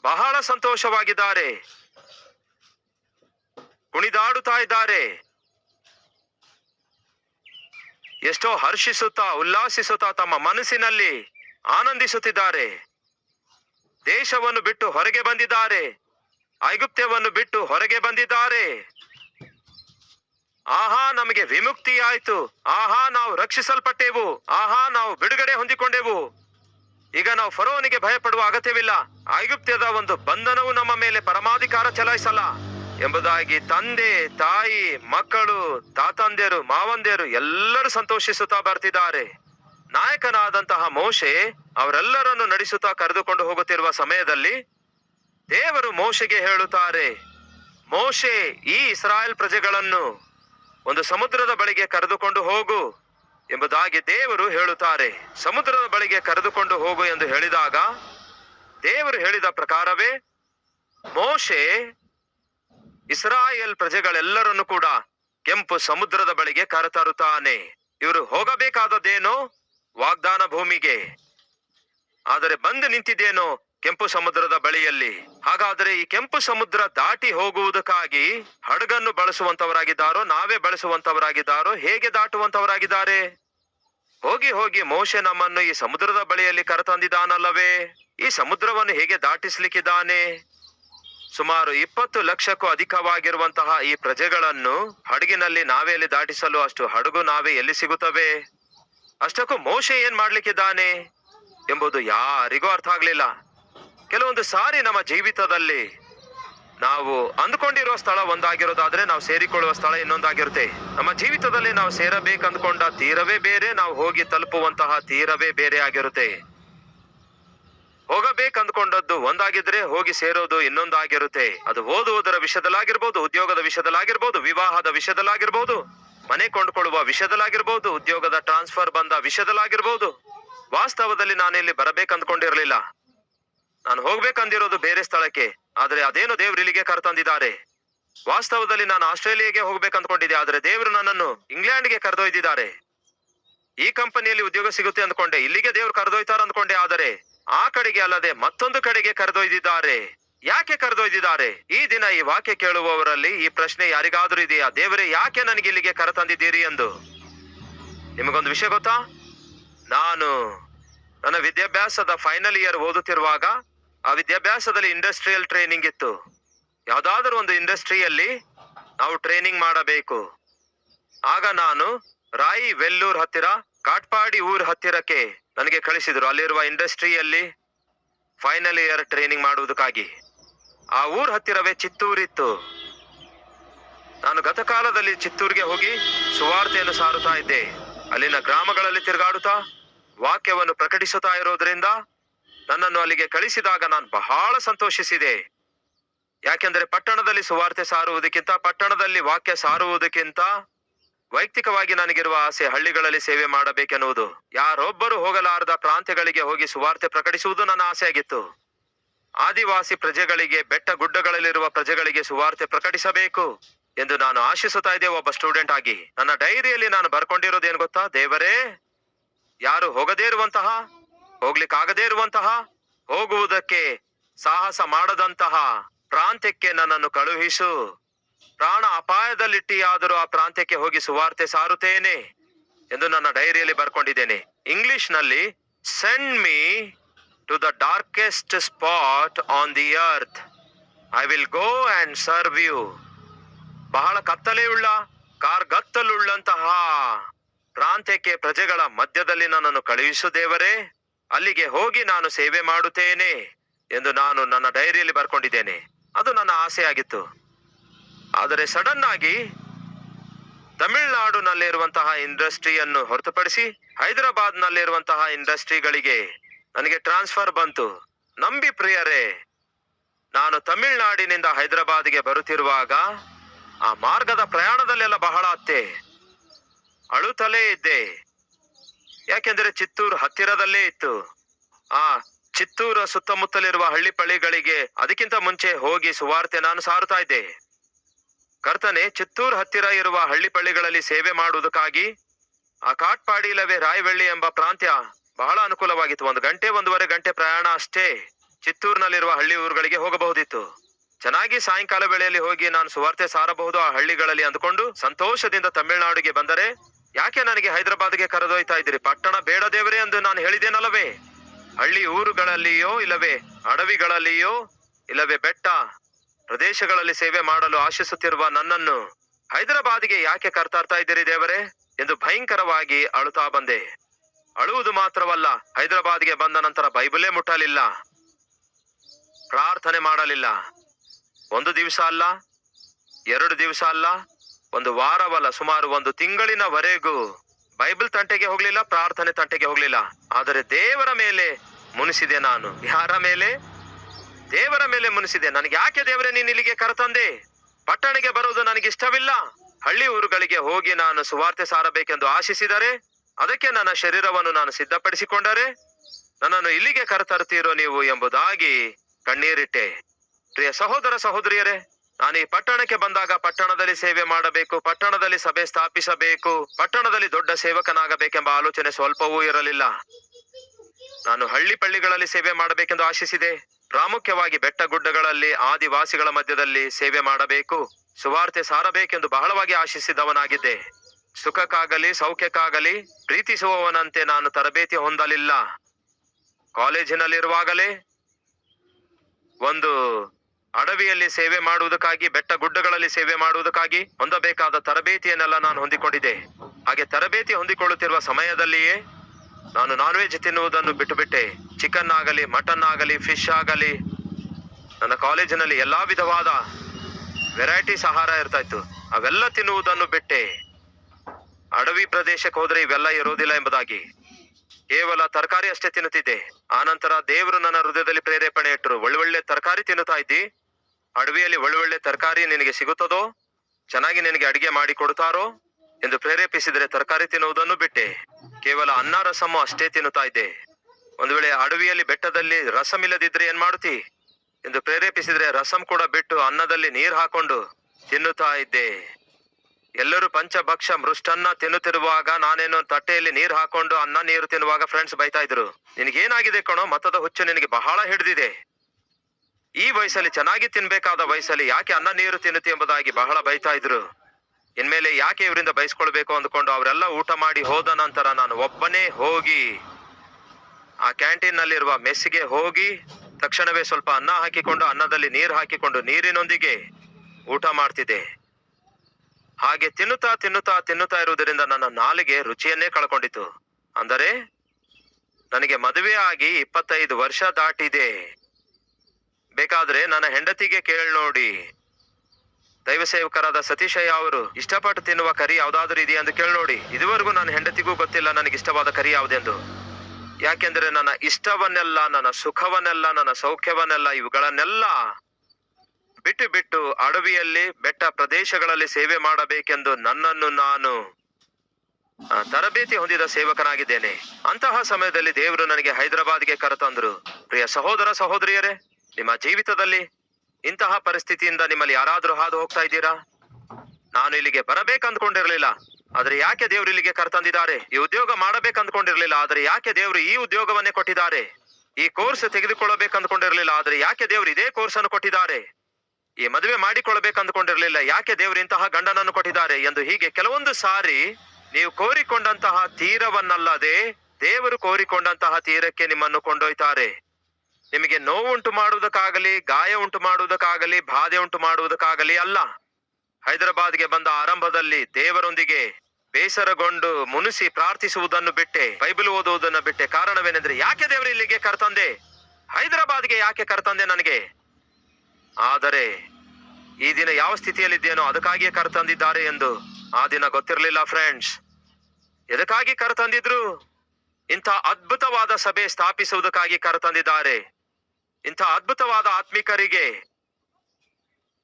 ಬಹಳ ಸಂತೋಷವಾಗಿದ್ದಾರೆ. ಕುಣಿದಾಡುತ್ತಾ ಇದ್ದಾರೆ. ಎಷ್ಟೋ ಹರ್ಷಿಸುತ್ತಾ, ಉಲ್ಲಾಸಿಸುತ್ತಾ ತಮ್ಮ ಮನಸ್ಸಿನಲ್ಲಿ ಆನಂದಿಸುತ್ತಿದ್ದಾರೆ. ದೇಶವನ್ನು ಬಿಟ್ಟು ಹೊರಗೆ ಬಂದಿದ್ದಾರೆ. ಐಗುಪ್ತ್ಯವನ್ನು ಬಿಟ್ಟು ಹೊರಗೆ ಬಂದಿದ್ದಾರೆ. ಆಹಾ, ನಮಗೆ ವಿಮುಕ್ತಿ ಆಯಿತು ಆಹಾ, ನಾವು ರಕ್ಷಿಸಲ್ಪಟ್ಟೆವು. ಆಹಾ, ನಾವು ಬಿಡುಗಡೆ ಹೊಂದಿಕೊಂಡೆವು. ಈಗ ನಾವು ಫರೋನಿಗೆ ಭಯಪಡುವ ಅಗತ್ಯವಿಲ್ಲ. ಐಗುಪ್ತ್ಯದ ಒಂದು ಬಂಧನವು ನಮ್ಮ ಮೇಲೆ ಪರಮಾಧಿಕಾರ ಚಲಾಯಿಸಲ್ಲ. ಎಂಬುದಾಗಿ ತಂದೆ, ತಾಯಿ, ಮಕ್ಕಳು ತಾತಂದೆಯರು ಮಾವಂದಿಯರು ಎಲ್ಲರೂ ಸಂತೋಷಿಸುತ್ತಾ ಬರ್ತಿದ್ದಾರೆ. ನಾಯಕನಾದಂತಹ ಮೋಶೆ ಅವರೆಲ್ಲರನ್ನು ನಡೆಸುತ್ತಾ ಕರೆದುಕೊಂಡು ಹೋಗುತ್ತಿರುವ ಸಮಯದಲ್ಲಿ ದೇವರು ಮೋಶೆಗೆ ಹೇಳುತ್ತಾರೆ, ಮೋಶೆ, ಈ ಇಸ್ರಾಯೇಲ್ ಪ್ರಜೆಗಳನ್ನು ಒಂದು ಸಮುದ್ರದ ಬಳಿಗೆ ಕರೆದುಕೊಂಡು ಹೋಗು. ಎಂಬುದಾಗಿ ದೇವರು ಹೇಳುತ್ತಾರೆ, ಸಮುದ್ರದ ಬಳಿಗೆ ಕರೆದುಕೊಂಡು ಹೋಗು ಎಂದು ಹೇಳಿದಾಗ, ದೇವರು ಹೇಳಿದ ಪ್ರಕಾರವೇ, ಮೋಶೆ ಇಸ್ರಾಯೇಲ್ ಪ್ರಜೆಗಳೆಲ್ಲರನ್ನು ಕೂಡ ಕೆಂಪು ಸಮುದ್ರದ ಬಳಿಗೆ ಕರೆತರುತ್ತಾನೆ. ಇವರು ಹೋಗಬೇಕಾದದ್ದೇನೋ ವಾಗ್ದಾನ ಭೂಮಿಗೆ, ಆದರೆ ಬಂದು ನಿಂತಿದ್ದೇನೋ ಕೆಂಪು ಸಮುದ್ರದ ಬಳಿಯಲ್ಲಿ. ಹಾಗಾದರೆ ಈ ಕೆಂಪು ಸಮುದ್ರ ದಾಟಿ ಹೋಗುವುದಕ್ಕಾಗಿ ಹಡಗನ್ನು ಬಳಸುವಂತವರಾಗಿದ್ದಾರೋ, ನಾವೇ ಬಳಸುವಂತವರಾಗಿದ್ದಾರೋ, ಹೇಗೆ ದಾಟುವಂತವರಾಗಿದ್ದಾರೆ? ಹೋಗಿ ಹೋಗಿ ಮೋಶೆ ನಮ್ಮನ್ನು ಈ ಸಮುದ್ರದ ಬಳಿಯಲ್ಲಿ ಕರೆತಂದಿದ್ದಾನಲ್ಲವೇ? ಈ ಸಮುದ್ರವನ್ನು ಹೇಗೆ ದಾಟಿಸ್ಲಿಕ್ಕಿದ್ದಾನೆ? ಸುಮಾರು ಇಪ್ಪತ್ತು ಲಕ್ಷಕ್ಕೂ ಅಧಿಕವಾಗಿರುವಂತಹ ಈ ಪ್ರಜೆಗಳನ್ನು ಹಡಗಿನಲ್ಲಿ ನಾವೇ ಎಲ್ಲಿ ದಾಟಿಸಲು ಅಷ್ಟು ಹಡಗು ನಾವೇ ಎಲ್ಲಿ ಸಿಗುತ್ತವೆ? ಅಷ್ಟಕ್ಕೂ ಮೋಶೆ ಏನ್ ಮಾಡ್ಲಿಕ್ಕಿದ್ದಾನೆ? ಎಂಬುದು ಯಾರಿಗೂ ಅರ್ಥ ಆಗ್ಲಿಲ್ಲ. ಕೆಲವೊಂದು ಸಾರಿ ನಮ್ಮ ಜೀವಿತದಲ್ಲಿ ನಾವು ಅಂದ್ಕೊಂಡಿರೋ ಸ್ಥಳ ಒಂದಾಗಿರೋದಾದ್ರೆ ನಾವು ಸೇರಿಕೊಳ್ಳುವ ಸ್ಥಳ ಇನ್ನೊಂದಾಗಿರುತ್ತೆ. ನಮ್ಮ ಜೀವಿತದಲ್ಲಿ ನಾವು ಸೇರಬೇಕಂದ್ಕೊಂಡ ತೀರವೇ ಬೇರೆ, ನಾವು ಹೋಗಿ ತಲುಪುವಂತಹ ತೀರವೇ ಬೇರೆ ಆಗಿರುತ್ತೆ. ಹೋಗಬೇಕಂದ್ಕೊಂಡದ್ದು ಒಂದಾಗಿದ್ರೆ ಹೋಗಿ ಸೇರೋದು ಇನ್ನೊಂದಾಗಿರುತ್ತೆ. ಅದು ಓದುವುದರ ವಿಷಯದಲ್ಲಾಗಿರ್ಬೋದು, ಉದ್ಯೋಗದ ವಿಷಯದಲ್ಲಾಗಿರ್ಬೋದು, ವಿವಾಹದ ವಿಷಯದಲ್ಲಾಗಿರ್ಬೋದು, ಮನೆ ಕೊಂಡುಕೊಳ್ಳುವ ವಿಷಯದಲ್ಲಾಗಿರ್ಬೋದು, ಉದ್ಯೋಗದ ಟ್ರಾನ್ಸ್ಫರ್ ಬಂದ ವಿಷಯದಲ್ಲಾಗಿರ್ಬೋದು. ವಾಸ್ತವದಲ್ಲಿ ನಾನಿಲ್ಲಿ ಬರಬೇಕಂದ್ಕೊಂಡಿರ್ಲಿಲ್ಲ. ನಾನು ಹೋಗ್ಬೇಕಂದಿರೋದು ಬೇರೆ ಸ್ಥಳಕ್ಕೆ, ಆದ್ರೆ ಅದೇನು ದೇವ್ರು ಇಲ್ಲಿಗೆ ಕರೆತಂದಿದ್ದಾರೆ? ವಾಸ್ತವದಲ್ಲಿ ನಾನು ಆಸ್ಟ್ರೇಲಿಯಾಗೆ ಹೋಗ್ಬೇಕಂದ್ಕೊಂಡಿದ್ದೆ, ಆದ್ರೆ ದೇವ್ರು ನನ್ನನ್ನು ಇಂಗ್ಲೆಂಡ್ಗೆ ಕರೆದೊಯ್ದಿದ್ದಾರೆ. ಈ ಕಂಪನಿಯಲ್ಲಿ ಉದ್ಯೋಗ ಸಿಗುತ್ತೆ ಅಂದ್ಕೊಂಡೆ, ಇಲ್ಲಿಗೆ ದೇವ್ರು ಕರೆದೊಯ್ತಾರ ಅಂದ್ಕೊಂಡೆ, ಆದರೆ ಆ ಕಡೆಗೆ ಅಲ್ಲದೆ ಮತ್ತೊಂದು ಕಡೆಗೆ ಕರೆದೊಯ್ದಿದ್ದಾರೆ. ಯಾಕೆ ಕರೆದೊಯ್ದಿದ್ದಾರೆ? ಈ ದಿನ ಈ ವಾಕ್ಯ ಕೇಳುವವರಲ್ಲಿ ಈ ಪ್ರಶ್ನೆ ಯಾರಿಗಾದ್ರೂ ಇದೆಯಾ? ದೇವರೇ, ಯಾಕೆ ನನಗೆ ಇಲ್ಲಿಗೆ ಕರೆತಂದಿದ್ದೀರಿ ಎಂದು? ನಿಮಗೊಂದು ವಿಷಯ ಗೊತ್ತಾ? ನಾನು ನನ್ನ ವಿದ್ಯಾಭ್ಯಾಸದ ಫೈನಲ್ ಇಯರ್ ಓದುತ್ತಿರುವಾಗ ಆ ವಿದ್ಯಾಭ್ಯಾಸದಲ್ಲಿ ಇಂಡಸ್ಟ್ರಿಯಲ್ ಟ್ರೈನಿಂಗ್ ಇತ್ತು. ಯಾವ್ದಾದ್ರು ಒಂದು ಇಂಡಸ್ಟ್ರಿಯಲ್ಲಿ ನಾವು ಟ್ರೈನಿಂಗ್ ಮಾಡಬೇಕು. ಆಗ ನಾನು ರಾಯಿ ವೆಲ್ಲೂರ್ ಹತ್ತಿರ, ಕಾಟ್ಪಾಡಿ ಊರ್ ಹತ್ತಿರಕ್ಕೆ ನನಗೆ ಕಳಿಸಿದ್ರು. ಅಲ್ಲಿರುವ ಇಂಡಸ್ಟ್ರಿಯಲ್ಲಿ ಫೈನಲ್ ಇಯರ್ ಟ್ರೈನಿಂಗ್ ಮಾಡುವುದಕ್ಕಾಗಿ. ಆ ಊರ್ ಹತ್ತಿರವೇ ಚಿತ್ತೂರಿತ್ತು. ನಾನು ಗತಕಾಲದಲ್ಲಿ ಚಿತ್ತೂರಿಗೆ ಹೋಗಿ ಸುವಾರ್ತೆಯನ್ನು ಸಾರುತ್ತಾ ಇದ್ದೆ. ಅಲ್ಲಿನ ಗ್ರಾಮಗಳಲ್ಲಿ ತಿರುಗಾಡುತ್ತಾ ವಾಕ್ಯವನ್ನು ಪ್ರಕಟಿಸುತ್ತಾ ಇರೋದ್ರಿಂದ ನನ್ನನ್ನು ಅಲ್ಲಿಗೆ ಕಳಿಸಿದಾಗ ನಾನು ಬಹಳ ಸಂತೋಷಿಸಿದೆ. ಯಾಕೆಂದರೆ ಪಟ್ಟಣದಲ್ಲಿ ಸುವಾರ್ತೆ ಸಾರುವುದಕ್ಕಿಂತ, ಪಟ್ಟಣದಲ್ಲಿ ವಾಕ್ಯ ಸಾರುವುದಕ್ಕಿಂತ ವೈಯಕ್ತಿಕವಾಗಿ ನನಗಿರುವ ಆಸೆ ಹಳ್ಳಿಗಳಲ್ಲಿ ಸೇವೆ ಮಾಡಬೇಕೆನ್ನುವುದು. ಯಾರೊಬ್ಬರು ಹೋಗಲಾರದ ಪ್ರಾಂತ್ಯಗಳಿಗೆ ಹೋಗಿ ಸುವಾರ್ತೆ ಪ್ರಕಟಿಸುವುದು ನನ್ನ ಆಸೆಯಾಗಿತ್ತು. ಆದಿವಾಸಿ ಪ್ರಜೆಗಳಿಗೆ, ಬೆಟ್ಟ ಗುಡ್ಡಗಳಲ್ಲಿರುವ ಪ್ರಜೆಗಳಿಗೆ ಸುವಾರ್ತೆ ಪ್ರಕಟಿಸಬೇಕು ಎಂದು ನಾನು ಆಶಿಸುತ್ತಾ ಇದ್ದೆ, ಒಬ್ಬ ಸ್ಟೂಡೆಂಟ್ ಆಗಿ. ನನ್ನ ಡೈರಿಯಲ್ಲಿ ನಾನು ಬರ್ಕೊಂಡಿರೋದೇನು ಗೊತ್ತಾ? ದೇವರೇ, ಯಾರು ಹೋಗದೇ ಇರುವಂತಹ ಹೋಗ್ಲಿಕ್ಕಾಗದೇ ಇರುವಂತಹ, ಹೋಗುವುದಕ್ಕೆ ಸಾಹಸ ಮಾಡದಂತಹ ಪ್ರಾಂತ್ಯಕ್ಕೆ ನನ್ನನ್ನು ಕಳುಹಿಸು. ಪ್ರಾಣ ಅಪಾಯದಲ್ಲಿಟ್ಟಿಯಾದರೂ ಆ ಪ್ರಾಂತ್ಯಕ್ಕೆ ಹೋಗಿ ಸುವಾರ್ತೆ ಸಾರುತ್ತೇನೆ ಎಂದು ನನ್ನ ಡೈರಿಯಲ್ಲಿ ಬರ್ಕೊಂಡಿದ್ದೇನೆ. ಇಂಗ್ಲಿಷ್ನಲ್ಲಿ send me to the darkest spot on the earth I will go and serve you ಬಹಳ ಕತ್ತಲೆಯುಳ್ಳ, ಕಾರ್ಗತ್ತಲುಳ್ಳಂತಹ ಪ್ರಾಂತ್ಯಕ್ಕೆ ಪ್ರಜೆಗಳ ಮಧ್ಯದಲ್ಲಿ ನನ್ನನ್ನು ಕಳುಹಿಸು ದೇವರೇ. ಅಲ್ಲಿಗೆ ಹೋಗಿ ನಾನು ಸೇವೆ ಮಾಡುತ್ತೇನೆ ಎಂದು ನಾನು ನನ್ನ ಡೈರಿಯಲ್ಲಿ ಬರ್ಕೊಂಡಿದ್ದೇನೆ. ಅದು ನನ್ನ ಆಸೆಯಾಗಿತ್ತು. ಆದರೆ ಸಡನ್ ಆಗಿ ತಮಿಳುನಾಡಿನಲ್ಲಿರುವಂತಹ ಇಂಡಸ್ಟ್ರಿಯನ್ನು ಹೊರತುಪಡಿಸಿ ಹೈದರಾಬಾದ್ನಲ್ಲಿರುವಂತಹ ಇಂಡಸ್ಟ್ರಿಗಳಿಗೆ ನನಗೆ ಟ್ರಾನ್ಸ್ಫರ್ ಬಂತು. ನಂಬಿ ಪ್ರಿಯರೇ, ನಾನು ತಮಿಳುನಾಡಿನಿಂದ ಹೈದರಾಬಾದ್ಗೆ ಬರುತ್ತಿರುವಾಗ ಆ ಮಾರ್ಗದ ಪ್ರಯಾಣದಲ್ಲೆಲ್ಲ ಬಹಳ ಅತ್ತೆ ಅಳುತ್ತಲೇ ಇದ್ದೆ. ಯಾಕೆಂದರೆ ಚಿತ್ತೂರು ಹತ್ತಿರದಲ್ಲೇ ಇತ್ತು. ಆ ಚಿತ್ತೂರ ಸುತ್ತಮುತ್ತಲಿರುವ ಹಳ್ಳಿ ಪಳ್ಳಿಗಳಿಗೆ ಅದಕ್ಕಿಂತ ಮುಂಚೆ ಹೋಗಿ ಸುವಾರ್ತೆ ನಾನು ಸಾರುತ್ತಾ ಇದ್ದೆ. ಕರ್ತನೆ, ಚಿತ್ತೂರ್ ಹತ್ತಿರ ಇರುವ ಹಳ್ಳಿ ಪಳ್ಳಿಗಳಲ್ಲಿ ಸೇವೆ ಮಾಡುವುದಕ್ಕಾಗಿ ಆ ಕಾಟ್ಪಾಡಿ ಇಲ್ಲವೇ ರಾಯವೆಳ್ಳಿ ಎಂಬ ಪ್ರಾಂತ್ಯ ಬಹಳ ಅನುಕೂಲವಾಗಿತ್ತು. ಒಂದು ಗಂಟೆ, ಒಂದೂವರೆ ಗಂಟೆ ಪ್ರಯಾಣ ಅಷ್ಟೇ ಚಿತ್ತೂರಿನಲ್ಲಿರುವ ಹಳ್ಳಿ ಊರುಗಳಿಗೆ ಹೋಗಬಹುದಿತ್ತು. ಚೆನ್ನಾಗಿ ಸಾಯಂಕಾಲ ವೇಳೆಯಲ್ಲಿ ಹೋಗಿ ನಾನು ಸುವಾರ್ತೆ ಸಾರಬಹುದು ಆ ಹಳ್ಳಿಗಳಲ್ಲಿ ಅಂದುಕೊಂಡು ಸಂತೋಷದಿಂದ ತಮಿಳುನಾಡಿಗೆ ಬಂದರೆ ಯಾಕೆ ನನಗೆ ಹೈದರಾಬಾದ್ಗೆ ಕರೆದೊಯ್ತಾ ಇದ್ದೀರಿ? ಪಟ್ಟಣ ಬೇಡ ದೇವರೇ ಎಂದು ನಾನು ಹೇಳಿದೇನಲ್ಲವೇ ಹಳ್ಳಿ ಊರುಗಳಲ್ಲಿಯೋ ಇಲ್ಲವೇ ಅಡವಿಗಳಲ್ಲಿಯೋ ಇಲ್ಲವೇ ಬೆಟ್ಟ ಪ್ರದೇಶಗಳಲ್ಲಿ ಸೇವೆ ಮಾಡಲು ಆಶಿಸುತ್ತಿರುವ ನನ್ನನ್ನು ಹೈದರಾಬಾದಿಗೆ ಯಾಕೆ ಕರ್ತಾರ್ತಾ ಇದ್ದೀರಿ ದೇವರೇ ಎಂದು ಭಯಂಕರವಾಗಿ ಅಳುತ್ತಾ ಬಂದೆ. ಅಳುವುದು ಮಾತ್ರವಲ್ಲ, ಹೈದರಾಬಾದ್ಗೆ ಬಂದ ನಂತರ ಬೈಬಲೇ ಮುಟ್ಟಲಿಲ್ಲ. ಪ್ರಾರ್ಥನೆ ಮಾಡಲಿಲ್ಲ. ಒಂದು ದಿವಸ ಅಲ್ಲ, ಎರಡು ದಿವಸ ಅಲ್ಲ ಒಂದು ವಾರವಲ್ಲ, ಸುಮಾರು ಒಂದು ತಿಂಗಳಿನವರೆಗೂ ಬೈಬಲ್ ತಂಟೆಗೆ ಹೋಗ್ಲಿಲ್ಲ, ಪ್ರಾರ್ಥನೆ ತಂಟೆಗೆ ಹೋಗ್ಲಿಲ್ಲ. ಆದರೆ ದೇವರ ಮೇಲೆ ಮುನಿಸಿದೆ ನಾನು. ಯಾರ ಮೇಲೆ? ದೇವರ ಮೇಲೆ ಮುನಿಸಿದೆ. ನನಗೆ ಯಾಕೆ ದೇವರೇ, ನೀನು ಇಲ್ಲಿಗೆ ಕರೆತಂದೆ? ಪಟ್ಟಣಕ್ಕೆ ಬರುವುದು ನನಗೆ ಇಷ್ಟವಿಲ್ಲ. ಹಳ್ಳಿ ಊರುಗಳಿಗೆ ಹೋಗಿ ನಾನು ಸುವಾರ್ತೆ ಸಾರಬೇಕೆಂದು ಆಶಿಸಿದರೆ, ಅದಕ್ಕೆ ನನ್ನ ಶರೀರವನ್ನು ನಾನು ಸಿದ್ಧಪಡಿಸಿಕೊಂಡರೆ, ನನ್ನನ್ನು ಇಲ್ಲಿಗೆ ಕರೆತರುತ್ತೀರೋ ನೀವು ಎಂಬುದಾಗಿ ಕಣ್ಣೀರಿಟ್ಟೆ. ಪ್ರಿಯ ಸಹೋದರ ಸಹೋದರಿಯರೇ ನಾನು ಈ ಪಟ್ಟಣಕ್ಕೆ ಬಂದಾಗ ಪಟ್ಟಣದಲ್ಲಿ ಸೇವೆ ಮಾಡಬೇಕು, ಪಟ್ಟಣದಲ್ಲಿ ಸಭೆ ಸ್ಥಾಪಿಸಬೇಕು, ಪಟ್ಟಣದಲ್ಲಿ ದೊಡ್ಡ ಸೇವಕನಾಗಬೇಕೆಂಬ ಆಲೋಚನೆ ಸ್ವಲ್ಪವೂ ಇರಲಿಲ್ಲ. ನಾನು ಹಳ್ಳಿ ಪಳ್ಳಿಗಳಲ್ಲಿ ಸೇವೆ ಮಾಡಬೇಕೆಂದು ಆಶಿಸಿದೆ. ಪ್ರಾಮುಖ್ಯವಾಗಿ ಬೆಟ್ಟ ಗುಡ್ಡಗಳಲ್ಲಿ ಆದಿವಾಸಿಗಳ ಮಧ್ಯದಲ್ಲಿ ಸೇವೆ ಮಾಡಬೇಕು, ಸುವಾರ್ತೆ ಸಾರಬೇಕೆಂದು ಬಹಳವಾಗಿ ಆಶಿಸಿದವನಾಗಿದ್ದೆ. ಸುಖಕ್ಕಾಗಲಿ, ಸೌಖ್ಯಕ್ಕಾಗಲಿ, ಪ್ರೀತಿಸುವವನಂತೆ ನಾನು ತರಬೇತಿ ಹೊಂದಲಿಲ್ಲ. ಕಾಲೇಜಿನಲ್ಲಿರುವಾಗಲೇ ಒಂದು ಅಡವಿಯಲ್ಲಿ ಸೇವೆ ಮಾಡುವುದಕ್ಕಾಗಿ, ಬೆಟ್ಟ ಗುಡ್ಡಗಳಲ್ಲಿ ಸೇವೆ ಮಾಡುವುದಕ್ಕಾಗಿ ಹೊಂದಬೇಕಾದ ತರಬೇತಿಯನ್ನೆಲ್ಲ ನಾನು ಹೊಂದಿಕೊಂಡಿದ್ದೆ. ಹಾಗೆ ತರಬೇತಿ ಹೊಂದಿಕೊಳ್ಳುತ್ತಿರುವ ಸಮಯದಲ್ಲಿಯೇ ನಾನು ನಾನ್ ವೆಜ್ ತಿನ್ನುವುದನ್ನು ಬಿಟ್ಟುಬಿಟ್ಟೆ. ಚಿಕನ್ ಆಗಲಿ ಮಟನ್ ಆಗಲಿ ಫಿಶ್ ಆಗಲಿ, ನನ್ನ ಕಾಲೇಜಿನಲ್ಲಿ ಎಲ್ಲಾ ವಿಧವಾದ ವೆರೈಟೀಸ್ ಆಹಾರ ಇರ್ತಾ ಇತ್ತು ಅವೆಲ್ಲ ತಿನ್ನುವುದನ್ನು ಬಿಟ್ಟೆ. ಅಡವಿ ಪ್ರದೇಶಕ್ಕೆ ಹೋದರೆ ಇವೆಲ್ಲ ಇರೋದಿಲ್ಲ ಎಂಬುದಾಗಿ. ಕೇವಲ ತರಕಾರಿ ಅಷ್ಟೇ ತಿನ್ನುತ್ತಿದ್ದೆ. ಆನಂತರ ದೇವರು ನನ್ನ ಹೃದಯದಲ್ಲಿ ಪ್ರೇರೇಪಣೆ ಇಟ್ಟರು ಒಳ್ಳೊಳ್ಳೆ ತರಕಾರಿ ತಿನ್ನುತ್ತಾ ಇದ್ದಿ. ಅಡವಿಯಲ್ಲಿ ಒಳ್ಳೊಳ್ಳೆ ತರಕಾರಿ ನಿನಗೆ ಸಿಗುತ್ತದೋ? ಚೆನ್ನಾಗಿ ನಿನಗೆ ಅಡಿಗೆ ಮಾಡಿ ಕೊಡುತ್ತಾರೋ? ಎಂದು ಪ್ರೇರೇಪಿಸಿದರೆ ತರಕಾರಿ ತಿನ್ನುವುದನ್ನು ಬಿಟ್ಟೆ. ಕೇವಲ ಅನ್ನ ರಸಮು ಅಷ್ಟೇ ತಿನ್ನುತ್ತಾ ಇದ್ದೆ. ಒಂದು ವೇಳೆ ಅಡವಿಯಲ್ಲಿ ಬೆಟ್ಟದಲ್ಲಿ ರಸಂ ಇಲ್ಲದಿದ್ರೆ ಏನ್ ಮಾಡುತ್ತಿ? ಎಂದು ಪ್ರೇರೇಪಿಸಿದ್ರೆ ರಸಂ ಕೂಡ ಬಿಟ್ಟು ಅನ್ನದಲ್ಲಿ ನೀರು ಹಾಕೊಂಡು ತಿನ್ನುತ್ತಾ ಇದ್ದೆ. ಎಲ್ಲರೂ ಪಂಚಭಕ್ಷ ಮೃಷ್ಟನ್ನ ತಿನ್ನುತ್ತಿರುವಾಗ ನಾನೇನು ತಟ್ಟೆಯಲ್ಲಿ ನೀರು ಹಾಕೊಂಡು ಅನ್ನ ನೀರು ತಿನ್ನುವಾಗ ಫ್ರೆಂಡ್ಸ್ ಬೈತಾ ಇದ್ರು? ನಿನಗೇನಾಗಿದೆ ಕಣೋ? ಮತದ ಹುಚ್ಚು ನಿನಗೆ ಬಹಳ ಹಿಡಿದಿದೆ. ಈ ವಯಸ್ಸಲ್ಲಿ ಚೆನ್ನಾಗಿ ತಿನ್ಬೇಕಾದ ವಯಸ್ಸಲ್ಲಿ ಯಾಕೆ ಅನ್ನ ನೀರು ತಿನ್ನುತ್ತೆ ಎಂಬುದಾಗಿ ಬಹಳ ಬೈತಾ ಇದ್ರು. ಇನ್ಮೇಲೆ ಯಾಕೆ ಇವರಿಂದ ಬಯಸ್ಕೊಳ್ಬೇಕು ಅಂದ್ಕೊಂಡು ಅವರೆಲ್ಲ ಊಟ ಮಾಡಿ ಹೋದ ನಂತರ ನಾನು ಒಬ್ಬನೇ ಹೋಗಿ ಆ ಕ್ಯಾಂಟೀನ್ ನಲ್ಲಿರುವ ಮೆಸ್ಸಿಗೆ ಹೋಗಿ ತಕ್ಷಣವೇ ಸ್ವಲ್ಪ ಅನ್ನ ಹಾಕಿಕೊಂಡು ಅನ್ನದಲ್ಲಿ ನೀರು ಹಾಕಿಕೊಂಡು ನೀರಿನೊಂದಿಗೆ ಊಟ ಮಾಡ್ತಿದ್ದೆ. ಹಾಗೆ ತಿನ್ನುತ್ತಾ ತಿನ್ನುತ್ತಾ ತಿನ್ನುತ್ತಾ ಇರುವುದರಿಂದ ನನ್ನ ನಾಲಿಗೆ ರುಚಿಯನ್ನೇ ಕಳ್ಕೊಂಡಿತು ಅಂದರೆ ನನಗೆ ಮದುವೆ ಆಗಿ ಇಪ್ಪತ್ತೈದು ವರ್ಷ ದಾಟಿದೆ. ಬೇಕಾದ್ರೆ ನನ್ನ ಹೆಂಡತಿಗೆ ಕೇಳ್ ನೋಡಿ. ದೈವ ಸೇವಕರಾದ ಸತೀಶಯ್ಯ ಅವರು, ಇಷ್ಟಪಟ್ಟು ತಿನ್ನುವ ಕರಿ ಯಾವ್ದಾದ್ರು ಇದೆಯಾ ಎಂದು ಕೇಳಿ ನೋಡಿ. ಇದುವರೆಗೂ ನನ್ನ ಹೆಂಡತಿಗೂ ಗೊತ್ತಿಲ್ಲ ನನಗೆ ಇಷ್ಟವಾದ ಕರಿ ಯಾವುದೆಂದು. ಯಾಕೆಂದ್ರೆ ನನ್ನ ಇಷ್ಟವನ್ನೆಲ್ಲ, ನನ್ನ ಸುಖವನ್ನೆಲ್ಲ, ನನ್ನ ಸೌಖ್ಯವನ್ನೆಲ್ಲ ಇವುಗಳನ್ನೆಲ್ಲ ಬಿಟ್ಟು ಬಿಟ್ಟು ಅಡವಿಯಲ್ಲಿ, ಬೆಟ್ಟ ಪ್ರದೇಶಗಳಲ್ಲಿ ಸೇವೆ ಮಾಡಬೇಕೆಂದು ನನ್ನನ್ನು ನಾನು ತರಬೇತಿ ಹೊಂದಿದ ಸೇವಕನಾಗಿದ್ದೇನೆ. ಅಂತಹ ಸಮಯದಲ್ಲಿ ದೇವರು ನನಗೆ ಹೈದರಾಬಾದ್ಗೆ ಕರೆತಂದ್ರು. ಪ್ರಿಯ ಸಹೋದರ ಸಹೋದರಿಯರೇ ನಿಮ್ಮ ಜೀವಿತದಲ್ಲಿ ಇಂತಹ ಪರಿಸ್ಥಿತಿಯಿಂದ ನಿಮ್ಮಲ್ಲಿ ಯಾರಾದ್ರೂ ಹಾದು ಹೋಗ್ತಾ ಇದ್ದೀರಾ? ನಾನು ಇಲ್ಲಿಗೆ ಬರಬೇಕಂದ್ಕೊಂಡಿರ್ಲಿಲ್ಲ, ಆದ್ರೆ ಯಾಕೆ ದೇವ್ರು ಇಲ್ಲಿಗೆ ಕರ್ತಂದಿದ್ದಾರೆ? ಈ ಉದ್ಯೋಗ ಮಾಡಬೇಕಂದ್ಕೊಂಡಿರ್ಲಿಲ್ಲ, ಆದ್ರೆ ಯಾಕೆ ದೇವ್ರು ಈ ಉದ್ಯೋಗವನ್ನೇ ಕೊಟ್ಟಿದ್ದಾರೆ? ಈ ಕೋರ್ಸ್ ತೆಗೆದುಕೊಳ್ಳಬೇಕಂದ್ಕೊಂಡಿರ್ಲಿಲ್ಲ, ಆದ್ರೆ ಯಾಕೆ ದೇವ್ರು ಇದೇ ಕೋರ್ಸ್ ಅನ್ನು ಕೊಟ್ಟಿದ್ದಾರೆ? ಈ ಮದುವೆ ಮಾಡಿಕೊಳ್ಬೇಕಂದ್ಕೊಂಡಿರ್ಲಿಲ್ಲ ಯಾಕೆ ದೇವ್ರು ಇಂತಹ ಗಂಡನನ್ನು ಕೊಟ್ಟಿದ್ದಾರೆ ಎಂದು ಹೀಗೆ ಕೆಲವೊಂದು ಸಾರಿ ನೀವು ಕೋರಿಕೊಂಡಂತಹ ತೀರವನ್ನಲ್ಲದೆ ದೇವರು ಕೋರಿಕೊಂಡಂತಹ ತೀರಕ್ಕೆ ನಿಮ್ಮನ್ನು ಕೊಂಡೊಯ್ತಾರೆ. ನಿಮಗೆ ನೋವು ಉಂಟು ಮಾಡುವುದಕ್ಕಾಗಲಿ, ಗಾಯ ಉಂಟು ಮಾಡುವುದಕ್ಕಾಗಲಿ, ಬಾಧೆ ಉಂಟು ಮಾಡುವುದಕ್ಕಾಗಲಿ ಅಲ್ಲ. ಹೈದರಾಬಾದ್ಗೆ ಬಂದ ಆರಂಭದಲ್ಲಿ ದೇವರೊಂದಿಗೆ ಬೇಸರಗೊಂಡು ಮುನಿಸಿ ಪ್ರಾರ್ಥಿಸುವುದನ್ನು ಬಿಟ್ಟೆ, ಬೈಬಲ್ ಓದುವುದನ್ನು ಬಿಟ್ಟೆ. ಕಾರಣವೇನೆಂದ್ರೆ ಯಾಕೆ ದೇವರು ಇಲ್ಲಿಗೆ ಕರ್ತಂದೆ? ಹೈದರಾಬಾದ್ಗೆ ಯಾಕೆ ಕರ್ತಂದೆ ನನಗೆ? ಆದರೆ ಈ ದಿನ ಯಾವ ಸ್ಥಿತಿಯಲ್ಲಿದ್ದೇನೋ ಅದಕ್ಕಾಗಿಯೇ ಕರ್ತಂದಿದ್ದಾರೆ ಎಂದು ಆ ದಿನ ಗೊತ್ತಿರಲಿಲ್ಲ ಫ್ರೆಂಡ್ಸ್. ಎದಕ್ಕಾಗಿ ಕರೆತಂದಿದ್ರು? ಇಂಥ ಅದ್ಭುತವಾದ ಸಭೆ ಸ್ಥಾಪಿಸುವುದಕ್ಕಾಗಿ ಕರ್ತಂದಿದ್ದಾರೆ. ಇಂಥ ಅದ್ಭುತವಾದ ಆತ್ಮಿಕರಿಗೆ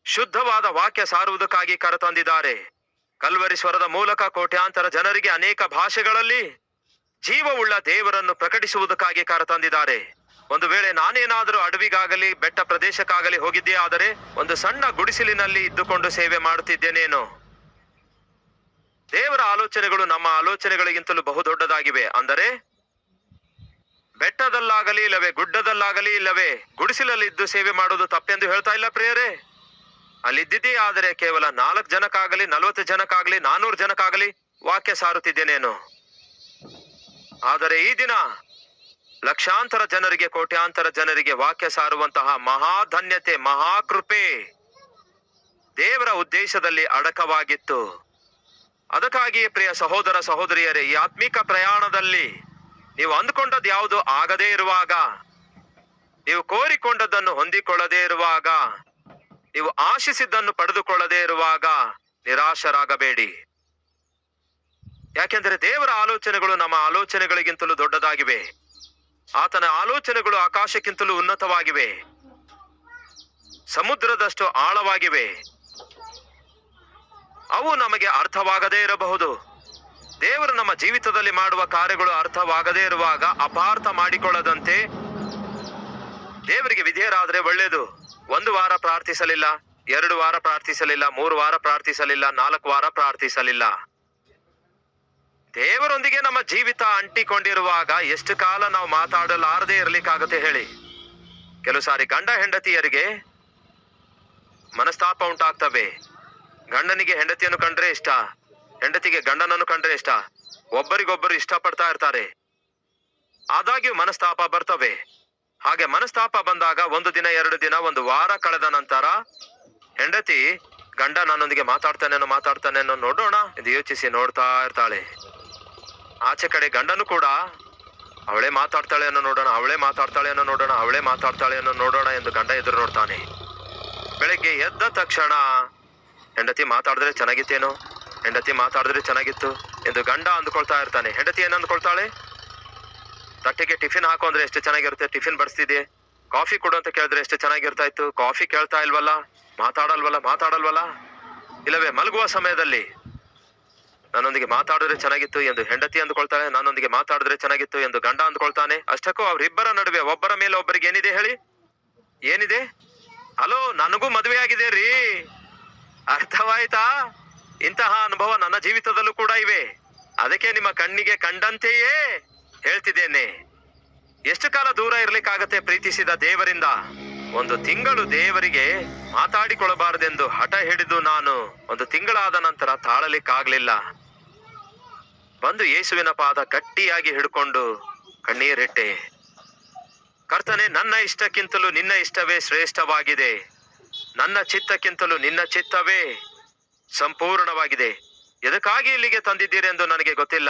ಶುದ್ಧವಾದ ವಾಕ್ಯ ಸಾರುವುದಕ್ಕಾಗಿ ಕರೆತಂದಿದ್ದಾರೆ. ಕಲ್ವರಿ ಸ್ವರದ ಮೂಲಕ ಕೋಟ್ಯಾಂತರ ಜನರಿಗೆ ಅನೇಕ ಭಾಷೆಗಳಲ್ಲಿ ಜೀವವುಳ್ಳ ದೇವರನ್ನು ಪ್ರಕಟಿಸುವುದಕ್ಕಾಗಿ ಕರೆತಂದಿದ್ದಾರೆ. ಒಂದು ವೇಳೆ ನಾನೇನಾದರೂ ಅಡವಿಗಾಗಲಿ, ಬೆಟ್ಟ ಪ್ರದೇಶಕ್ಕಾಗಲಿ ಹೋಗಿದ್ದೆ ಆದರೆ ಒಂದು ಸಣ್ಣ ಗುಡಿಸಿಲಿನಲ್ಲಿ ಇದ್ದುಕೊಂಡು ಸೇವೆ ಮಾಡುತ್ತಿದ್ದೇನೇನು? ದೇವರ ಆಲೋಚನೆಗಳು ನಮ್ಮ ಆಲೋಚನೆಗಳಿಗಿಂತಲೂ ಬಹುದೊಡ್ಡದಾಗಿವೆ. ಅಂದರೆ ಬೆಟ್ಟದಲ್ಲಾಗಲಿ ಇಲ್ಲವೇ ಗುಡ್ಡದಲ್ಲಾಗಲಿ ಇಲ್ಲವೇ ಗುಡಿಸಲಲ್ಲಿದ್ದು ಸೇವೆ ಮಾಡುವುದು ತಪ್ಪೆಂದು ಹೇಳ್ತಾ ಇಲ್ಲ ಪ್ರಿಯರೇ. ಅಲ್ಲಿದ್ದಿದ್ದೇ ಆದರೆ ಕೇವಲ ನಾಲ್ಕು ಜನಕ್ಕಾಗಲಿ, ನಲವತ್ತು ಜನಕ್ಕಾಗಲಿ, ನಾನೂರು ಜನಕ್ಕಾಗಲಿ ವಾಕ್ಯ ಸಾರುತ್ತಿದ್ದೇನೇನು ಆದರೆ ಈ ದಿನ ಲಕ್ಷಾಂತರ ಜನರಿಗೆ, ಕೋಟ್ಯಾಂತರ ಜನರಿಗೆ ವಾಕ್ಯ ಸಾರುವಂತಹ ಮಹಾಧನ್ಯತೆ, ಮಹಾಕೃಪೆ ದೇವರ ಉದ್ದೇಶದಲ್ಲಿ ಅಡಕವಾಗಿತ್ತು. ಅದಕ್ಕಾಗಿಯೇ ಪ್ರಿಯ ಸಹೋದರ ಸಹೋದರಿಯರೇ, ಈ ಆತ್ಮಿಕ ಪ್ರಯಾಣದಲ್ಲಿ ನೀವು ಅಂದುಕೊಂಡದ್ದು ಯಾವುದು? ಆಗದೇ ಇರುವಾಗ. ನೀವು ಕೋರಿಕೊಂಡದ್ದನ್ನು ಹೊಂದಿಕೊಳ್ಳದೇ ಇರುವಾಗ. ನೀವು ಆಶಿಸಿದ್ದನ್ನು ಪಡೆದುಕೊಳ್ಳದೇ ಇರುವಾಗ ನಿರಾಶರಾಗಬೇಡಿ. ಯಾಕೆಂದರೆ ದೇವರ ಆಲೋಚನೆಗಳು ನಮ್ಮ ಆಲೋಚನೆಗಳಿಗಿಂತಲೂ ದೊಡ್ಡದಾಗಿವೆ. ಆತನ ಆಲೋಚನೆಗಳು ಆಕಾಶಕ್ಕಿಂತಲೂ ಉನ್ನತವಾಗಿವೆ. ಸಮುದ್ರದಷ್ಟು ಆಳವಾಗಿವೆ. ಅವು ನಮಗೆ ಅರ್ಥವಾಗದೇ ಇರಬಹುದು. ದೇವರು ನಮ್ಮ ಜೀವಿತದಲ್ಲಿ ಮಾಡುವ ಕಾರ್ಯಗಳು ಅರ್ಥವಾಗದೇ ಇರುವಾಗ ಅಪಾರ್ಥ ಮಾಡಿಕೊಳ್ಳದಂತೆ ದೇವರಿಗೆ ವಿಧೇಯರಾದ್ರೆ ಒಳ್ಳೇದು. ಒಂದು ವಾರ ಪ್ರಾರ್ಥಿಸಲಿಲ್ಲ, ಎರಡು ವಾರ ಪ್ರಾರ್ಥಿಸಲಿಲ್ಲ, ಮೂರು ವಾರ ಪ್ರಾರ್ಥಿಸಲಿಲ್ಲ, ನಾಲ್ಕು ವಾರ ಪ್ರಾರ್ಥಿಸಲಿಲ್ಲ. ದೇವರೊಂದಿಗೆ ನಮ್ಮ ಜೀವಿತ ಅಂಟಿಕೊಂಡಿರುವಾಗ ಎಷ್ಟು ಕಾಲ ನಾವು ಮಾತಾಡಲಾರದೆ ಇರ್ಲಿಕ್ಕಾಗತ್ತೆ ಹೇಳಿ. ಕೆಲವು ಸಾರಿ ಗಂಡ ಹೆಂಡತಿಯರಿಗೆ ಮನಸ್ತಾಪ ಉಂಟಾಗ್ತವೆ. ಗಂಡನಿಗೆ ಹೆಂಡತಿಯನ್ನು ಕಂಡ್ರೆ ಇಷ್ಟ. ಹೆಂಡತಿಗೆ ಗಂಡನನ್ನು ಕಂಡ್ರೆ ಇಷ್ಟ? ಒಬ್ಬರಿಗೊಬ್ಬರು ಇಷ್ಟಪಡ್ತಾ ಇರ್ತಾರೆ. ಆದಾಗ್ಯೂ ಮನಸ್ತಾಪ ಬರ್ತವೆ. ಹಾಗೆ ಮನಸ್ತಾಪ ಬಂದಾಗ ಒಂದು ದಿನ, ಎರಡು ದಿನ, ಒಂದು ವಾರ ಕಳೆದ ನಂತರ ಹೆಂಡತಿ ಗಂಡ ನನ್ನೊಂದಿಗೆ ಮಾತಾಡ್ತಾನೇನೋ ಮಾತಾಡ್ತಾನೇನೋ ನೋಡೋಣ. ಇದು ಯೋಚಿಸಿ ನೋಡ್ತಾ ಇರ್ತಾಳೆ. ಆಚೆ ಕಡೆ ಗಂಡನು ಕೂಡ ಅವಳೇ ಮಾತಾಡ್ತಾಳೆ ಅನ್ನೋ ನೋಡೋಣ, ಅವಳೇ ಮಾತಾಡ್ತಾಳೆ ಅನ್ನೋ ನೋಡೋಣ, ಅವಳೇ ಮಾತಾಡ್ತಾಳೆ ಅನ್ನೋ ನೋಡೋಣ ಎಂದು ಗಂಡ ಎದುರು ನೋಡ್ತಾನೆ. ಬೆಳಗ್ಗೆ ಎದ್ದ ತಕ್ಷಣ ಹೆಂಡತಿ ಮಾತಾಡಿದ್ರೆ ಚೆನ್ನಾಗಿತ್ತೇನೋ? ಹೆಂಡತಿ ಮಾತಾಡಿದ್ರೆ ಚೆನ್ನಾಗಿತ್ತು ಎಂದು ಗಂಡ ಅಂದ್ಕೊಳ್ತಾ ಇರ್ತಾನೆ. ಹೆಂಡತಿ ಏನು ಅಂದ್ಕೊಳ್ತಾಳೆ? ತಟ್ಟೆಗೆ ಟಿಫಿನ್ ಹಾಕು ಅಂದ್ರೆ ಎಷ್ಟು ಚೆನ್ನಾಗಿರುತ್ತೆ? ಟಿಫಿನ್ ಬಡಿಸ್ತಿದೆ ಕಾಫಿ ಕೊಡು ಅಂತ ಕೇಳಿದ್ರೆ ಎಷ್ಟು ಚೆನ್ನಾಗಿರ್ತಾ ಇತ್ತು ಕಾಫಿ ಕೇಳ್ತಾ ಇಲ್ವಲ್ಲ? ಮಾತಾಡಲ್ವಲ್ಲ? ಮಾತಾಡಲ್ವಲ್ಲ? ಇಲ್ಲವೇ, ಮಲಗುವ ಸಮಯದಲ್ಲಿ. ನನ್ನೊಂದಿಗೆ ಮಾತಾಡಿದ್ರೆ ಚೆನ್ನಾಗಿತ್ತು ಎಂದು ಹೆಂಡತಿ ಅಂದ್ಕೊಳ್ತಾಳೆ. ನನ್ನೊಂದಿಗೆ ಮಾತಾಡಿದ್ರೆ ಚೆನ್ನಾಗಿತ್ತು ಎಂದು ಗಂಡ ಅಂದ್ಕೊಳ್ತಾನೆ. ಅಷ್ಟಕ್ಕೂ ಅವರಿಬ್ಬರ ನಡುವೆ ಒಬ್ಬರ ಮೇಲೆ ಒಬ್ಬರಿಗೆ ಏನಿದೆ ಹೇಳಿ? ಏನಿದೆ? ಹಲೋ, ನನಗೂ ಮದುವೆ ಆಗಿದೆ ರೀ. ಅರ್ಥವಾಯ್ತಾ? ಇಂತಹ ಅನುಭವ ನನ್ನ ಜೀವಿತದಲ್ಲೂ ಕೂಡ ಇವೆ. ಅದಕ್ಕೆ ನಿಮ್ಮ ಕಣ್ಣಿಗೆ ಕಂಡಂತೆಯೇ ಹೇಳ್ತಿದ್ದೇನೆ. ಎಷ್ಟು ಕಾಲ ದೂರ ಇರ್ಲಿಕ್ಕಾಗತ್ತೆ ಪ್ರೀತಿಸಿದ ದೇವರಿಂದ? ಒಂದು ತಿಂಗಳು ದೇವರಿಗೆ ಮಾತಾಡಿಕೊಳ್ಳಬಾರದೆಂದು ಹಠ ಹಿಡಿದು ನಾನು ಒಂದು ತಿಂಗಳಾದ ನಂತರ ತಾಳಲಿಕ್ಕಾಗ್ಲಿಲ್ಲ. ಬಂದು ಯೇಸುವಿನ ಪಾದ ಗಟ್ಟಿಯಾಗಿ ಹಿಡ್ಕೊಂಡು ಕಣ್ಣೀರಿಟ್ಟೆ. ಕರ್ತನೆ, ನನ್ನ ಇಷ್ಟಕ್ಕಿಂತಲೂ ನಿನ್ನ ಇಷ್ಟವೇ ಶ್ರೇಷ್ಠವಾಗಿದೆ. ನನ್ನ ಚಿತ್ತಕ್ಕಿಂತಲೂ ನಿನ್ನ ಚಿತ್ತವೇ ಸಂಪೂರ್ಣವಾಗಿದೆ. ಎದಕ್ಕಾಗಿ ಇಲ್ಲಿಗೆ ತಂದಿದ್ದೀರೆಂದು ನನಗೆ ಗೊತ್ತಿಲ್ಲ.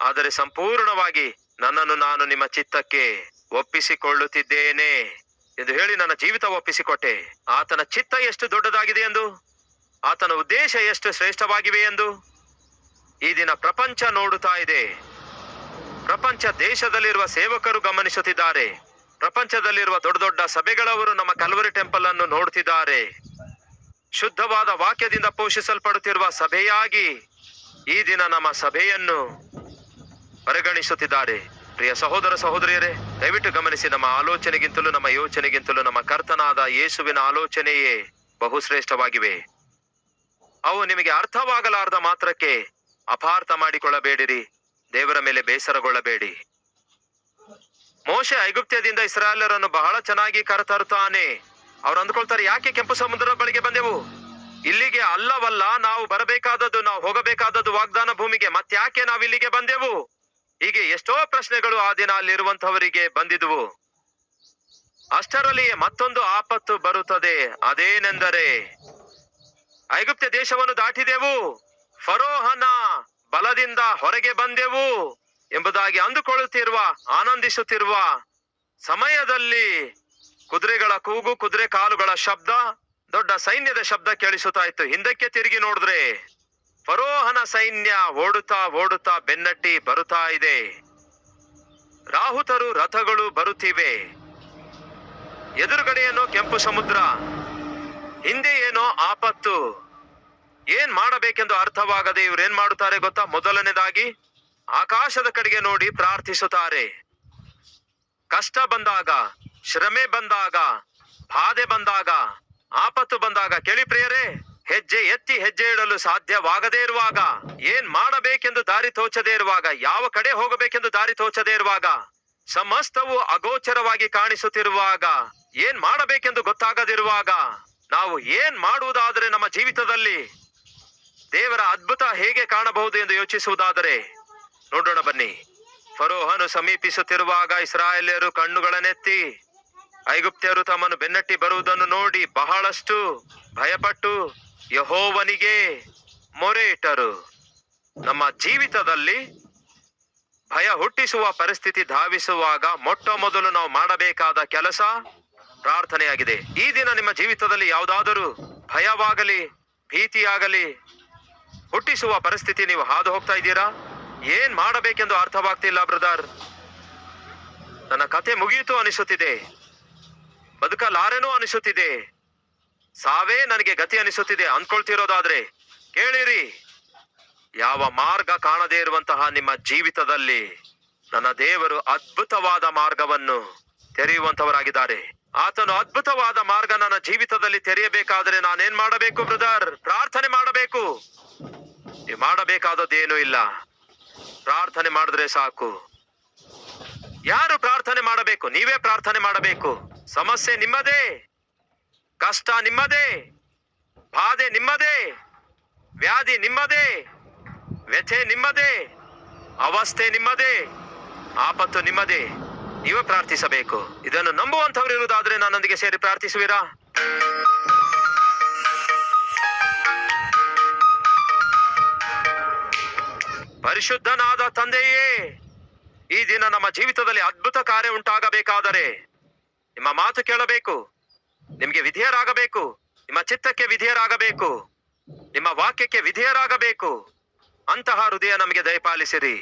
ಆದರೆ ಸಂಪೂರ್ಣವಾಗಿ ನನ್ನನ್ನು ನಾನು ನಿಮ್ಮ ಚಿತ್ತಕ್ಕೆ ಒಪ್ಪಿಸಿಕೊಳ್ಳುತ್ತಿದ್ದೇನೆ ಎಂದು ಹೇಳಿ ನನ್ನ ಜೀವಿತ ಒಪ್ಪಿಸಿಕೊಟ್ಟೆ. ಆತನ ಚಿತ್ತ ಎಷ್ಟು ದೊಡ್ಡದಾಗಿದೆ ಎಂದು? ಆತನ ಉದ್ದೇಶ ಎಷ್ಟು ಶ್ರೇಷ್ಠವಾಗಿವೆ ಎಂದು? ಈ ದಿನ ಪ್ರಪಂಚ ನೋಡುತ್ತಾ ಇದೆ. ಪ್ರಪಂಚ ದೇಶದಲ್ಲಿರುವ ಸೇವಕರು ಗಮನಿಸುತ್ತಿದ್ದಾರೆ. ಪ್ರಪಂಚದಲ್ಲಿರುವ ದೊಡ್ಡ ದೊಡ್ಡ ಸಭೆಗಳವರು ನಮ್ಮ ಕಲ್ವರಿ ಟೆಂಪಲ್ ಅನ್ನು ನೋಡುತ್ತಿದ್ದಾರೆ. ಶುದ್ಧವಾದ ವಾಕ್ಯದಿಂದ ಪೋಷಿಸಲ್ಪಡುತ್ತಿರುವ ಸಭೆಯಾಗಿ ಈ ದಿನ ನಮ್ಮ ಸಭೆಯನ್ನು ಪರಿಗಣಿಸುತ್ತಿದ್ದಾರೆ. ಪ್ರಿಯ ಸಹೋದರ ಸಹೋದರಿಯರೇ, ದಯವಿಟ್ಟು ಗಮನಿಸಿ ನಮ್ಮ ಆಲೋಚನೆಗಿಂತಲೂ ನಮ್ಮ ಯೋಚನೆಗಿಂತಲೂ ನಮ್ಮ ಕರ್ತನಾದ ಯೇಸುವಿನ ಆಲೋಚನೆಯೇ ಬಹುಶ್ರೇಷ್ಠವಾಗಿವೆ. ಅವು ನಿಮಗೆ ಅರ್ಥವಾಗಲಾರದ ಮಾತ್ರಕ್ಕೆ ಅಪಾರ್ಥ ಮಾಡಿಕೊಳ್ಳಬೇಡಿರಿ, ದೇವರ ಮೇಲೆ ಬೇಸರಗೊಳ್ಳಬೇಡಿ. ಮೋಶೆ ಐಗುಪ್ತ್ಯದಿಂದ ಇಸ್ರಾಯೇಲರನ್ನು ಬಹಳ ಚೆನ್ನಾಗಿ ಕರೆತರುತ್ತಾನೆ. ಅವ್ರು ಅಂದ್ಕೊಳ್ತಾರೆ, ಯಾಕೆ ಕೆಂಪು ಸಮುದ್ರದ ಬಳಿಗೆ ಬಂದೆವು? ಇಲ್ಲಿಗೆ ಅಲ್ಲವಲ್ಲ, ನಾವು ಬರಬೇಕಾದದ್ದು, ನಾವು ಹೋಗಬೇಕಾದದ್ದು ವಾಗ್ದಾನ ಭೂಮಿಗೆ, ಮತ್ತ್ಯಾಕೆ ನಾವು ಇಲ್ಲಿಗೆ ಬಂದೆವು? ಹೀಗೆ ಎಷ್ಟೋ ಪ್ರಶ್ನೆಗಳು ಆ ದಿನ ಅಲ್ಲಿರುವಂತಹವರಿಗೆ ಬಂದಿದ್ವು. ಅಷ್ಟರಲ್ಲಿಯೇ ಮತ್ತೊಂದು ಆಪತ್ತು ಬರುತ್ತದೆ. ಅದೇನೆಂದರೆ ಐಗುಪ್ತ ದೇಶವನ್ನು ದಾಟಿದೆವು. ಫರೋಹನ ಬಲದಿಂದ ಹೊರಗೆ ಬಂದೆವು ಎಂಬುದಾಗಿ ಅಂದುಕೊಳ್ಳುತ್ತಿರುವ, ಆನಂದಿಸುತ್ತಿರುವ ಸಮಯದಲ್ಲಿ ಕುದುರೆಗಳ ಕೂಗು, ಕುದುರೆ ಕಾಲುಗಳ ಶಬ್ದ, ದೊಡ್ಡ ಸೈನ್ಯದ ಶಬ್ದ ಕೇಳಿಸುತ್ತಾ ಇತ್ತು. ಹಿಂದಕ್ಕೆ ತಿರುಗಿ ನೋಡಿದ್ರೆ ಫರೋಹನ ಸೈನ್ಯ ಓಡುತ್ತಾ ಓಡುತ್ತಾ ಬೆನ್ನಟ್ಟಿ ಬರುತ್ತಾ ಇದೆ. ರಾಹುತರು ರಥಗಳು ಬರುತ್ತಿವೆ. ಎದುರುಗಡೆಯೇನೋ ಕೆಂಪು ಸಮುದ್ರ, ಹಿಂದೆ ಏನೋ ಆಪತ್ತು. ಏನ್ ಮಾಡಬೇಕೆಂದು ಅರ್ಥವಾಗದೆ ಇವ್ರೇನ್ ಏನ್ ಮಾಡುತ್ತಾರೆ ಗೊತ್ತಾ? ಮೊದಲನೇದಾಗಿ ಆಕಾಶದ ಕಡೆಗೆ ನೋಡಿ ಪ್ರಾರ್ಥಿಸುತ್ತಾರೆ. ಕಷ್ಟ ಬಂದಾಗ, ಶ್ರಮೆ ಬಂದಾಗ, ಬಾಧೆ ಬಂದಾಗ, ಆಪತ್ತು ಬಂದಾಗ, ಕೇಳಿ ಪ್ರಿಯರೇ, ಹೆಜ್ಜೆ ಎತ್ತಿ ಹೆಜ್ಜೆ ಇಡಲು ಸಾಧ್ಯವಾಗದೇ ಇರುವಾಗ, ಏನ್ ಮಾಡಬೇಕೆಂದು ದಾರಿ ತೋಚದೇ ಇರುವಾಗ, ಯಾವ ಕಡೆ ಹೋಗಬೇಕೆಂದು ದಾರಿ ತೋಚದೇ ಇರುವಾಗ, ಸಮಸ್ತವು ಅಗೋಚರವಾಗಿ ಕಾಣಿಸುತ್ತಿರುವಾಗ, ಏನ್ ಮಾಡಬೇಕೆಂದು ಗೊತ್ತಾಗದಿರುವಾಗ ನಾವು ಏನ್ ಮಾಡುವುದಾದರೆ ನಮ್ಮ ಜೀವಿತದಲ್ಲಿ, ದೇವರ ಅದ್ಭುತ ಹೇಗೆ ಕಾಣಬಹುದು ಎಂದು ಯೋಚಿಸುವುದಾದರೆ, ನೋಡೋಣ ಬನ್ನಿ. ಫರೋಹನು ಸಮೀಪಿಸುತ್ತಿರುವಾಗ ಇಸ್ರಾಯೇಲ್ಯರು ಕಣ್ಣುಗಳನ್ನೆತ್ತಿ, ಐಗುಪ್ತ್ಯರು ತಮ್ಮನ್ನು ಬೆನ್ನಟ್ಟಿ ಬರುವುದನ್ನು ನೋಡಿ ಬಹಳಷ್ಟು ಭಯಪಟ್ಟು ಯಹೋವನಿಗೆ ಮೊರೆ ಇಟ್ಟರು ನಮ್ಮ ಜೀವಿತದಲ್ಲಿ ಭಯ ಹುಟ್ಟಿಸುವ ಪರಿಸ್ಥಿತಿ ಧಾವಿಸುವಾಗ ಮೊಟ್ಟ ಮೊದಲು ನಾವು ಮಾಡಬೇಕಾದ ಕೆಲಸ ಪ್ರಾರ್ಥನೆಯಾಗಿದೆ. ಈ ದಿನ ನಿಮ್ಮ ಜೀವಿತದಲ್ಲಿ ಯಾವುದಾದರೂ ಭಯವಾಗಲಿ, ಭೀತಿಯಾಗಲಿ ಹುಟ್ಟಿಸುವ ಪರಿಸ್ಥಿತಿ ನೀವು ಹಾದು ಹೋಗ್ತಾ ಇದ್ದೀರಾ? ಏನ್ ಮಾಡಬೇಕೆಂದು ಅರ್ಥವಾಗ್ತಿಲ್ಲ, ಬ್ರದರ್. ನನ್ನ ಕತೆ ಮುಗಿಯಿತು ಅನಿಸುತ್ತಿದೆ. ಬದುಕಲಾರೆನೂ ಅನಿಸುತ್ತಿದೆ. ಸಾವೇ ನನಗೆ ಗತಿ ಅನಿಸುತ್ತಿದೆ ಅಂದ್ಕೊಳ್ತಿರೋದಾದ್ರೆ, ಕೇಳಿರಿ. ಯಾವ ಮಾರ್ಗ ಕಾಣದೇ ಇರುವಂತಹ ನಿಮ್ಮ ಜೀವಿತದಲ್ಲಿ ನನ್ನ ದೇವರು ಅದ್ಭುತವಾದ ಮಾರ್ಗವನ್ನು ತೆರೆಯುವಂತವರಾಗಿದ್ದಾರೆ ಆತನು ಅದ್ಭುತವಾದ ಮಾರ್ಗ ನನ್ನ ಜೀವಿತದಲ್ಲಿ ತೆರೆಯಬೇಕಾದರೆ ನಾನೇನ್ ಮಾಡಬೇಕು, ಬ್ರದರ್? ಪ್ರಾರ್ಥನೆ ಮಾಡಬೇಕು. ಮಾಡಬೇಕಾದದ್ದೇನೂ ಇಲ್ಲ. ಪ್ರಾರ್ಥನೆ ಮಾಡಿದ್ರೆ ಸಾಕು. ಯಾರು ಪ್ರಾರ್ಥನೆ ಮಾಡಬೇಕು? ನೀವೇ ಪ್ರಾರ್ಥನೆ ಮಾಡಬೇಕು. ಸಮಸ್ಯೆ ನಿಮ್ಮದೇ. ಕಷ್ಟ ನಿಮ್ಮದೇ. ಬಾಧೆ ನಿಮ್ಮದೇ. ವ್ಯಾಧಿ ನಿಮ್ಮದೇ. ವ್ಯಥೆ ನಿಮ್ಮದೇ. ಅವಸ್ಥೆ ನಿಮ್ಮದೇ. ಆಪತ್ತು ನಿಮ್ಮದೇ. ನೀವೇ ಪ್ರಾರ್ಥಿಸಬೇಕು. ಇದನ್ನು ನಂಬುವಂಥವ್ರು ಇರುವುದಾದ್ರೆ ನನ್ನೊಂದಿಗೆ ಸೇರಿ ಪ್ರಾರ್ಥಿಸುವಿರಾ? ಪರಿಶುದ್ಧನಾದ ತಂದೆಯೇ, ಈ ದಿನ ನಮ್ಮ ಜೀವಿತದಲ್ಲಿ ಅದ್ಭುತ ಕಾರ್ಯ ಉಂಟಾಗಬೇಕಾದರೆ ನಿಮ್ಮ ಮಾತು ಕೇಳಬೇಕು, ನಿಮಗೆ ವಿಧೇಯರಾಗಬೇಕು, ನಿಮ್ಮ ಚಿತ್ತಕ್ಕೆ ವಿಧೇಯರಾಗಬೇಕು, ನಿಮ್ಮ ವಾಕ್ಯಕ್ಕೆ ವಿಧೇಯರಾಗಬೇಕು. ಅಂತಹ ಹೃದಯ ನಮಗೆ ದಯಪಾಲಿಸಿರಿ.